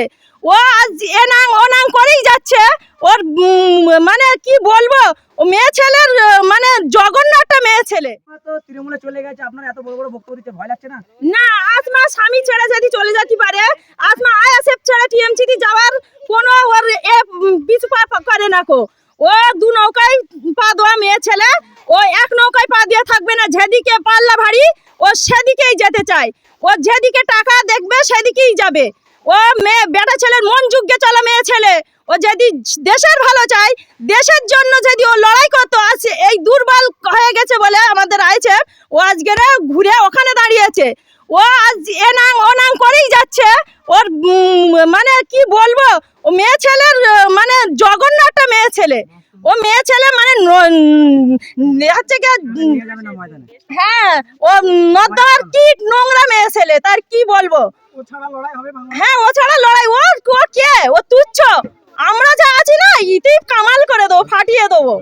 আছে ও আজ এ নাং ও নাং করেই যাচ্ছে। ওর মানে কি বলব ও মেয়ে ছেলের মানে জঘন্য একটা মেয়ে ছেলে। তৃণমূলে চলে গেছে আপনার এত বড় বড় বক্তব্য দিতে ভয় লাগছে না? না আসমা স্বামী ছেড়ে যদি চলে যেতে পারে আসমা আইএসএফ ছেড়ে টিএমসিতে যাওয়ার কোনো ওর এ পিছু পা করে না কো। ও দু নৌকায় পা দেওয়া মেয়ে ছেলে ও এক নৌকায় পা দিয়ে থাকবে না যেদিকে পাল্লা ভারী ও সেদিকেই যেতে চায়। ও যেদিকে টাকা দেখবে সেদিকেই যাবে। ও মেয়ে বেটা ছেলের মন যুগে চলা মেয়ে ছেলে। ও যদি দেশের ভালো চায় দেশের জন্য যদি ও লড়াই করতো আজ এই দুর্বল হয়ে গেছে বলে আমাদের আইছে। ও আজকে ঘুরে ওখানে দাঁড়িয়েছে। ও আজ এ নাং ও নাং করেই যাচ্ছে। ওর মানে কি বলব? ও মেয়ে ছেলের মানে জঘন্য একটা মেয়ে ছেলে। ও মেয়ে ছেলে মানে হচ্ছে না হ্যাঁ ও নদার কি নোংরা মেয়ে ছেলে তার কি বলব? হ্যাঁ ও ছাড়া লড়াই ও কে? ও তুচ্ছ। আমরা যা আছি না ইতি কামাল করে দেবো ফাটিয়ে দেবো।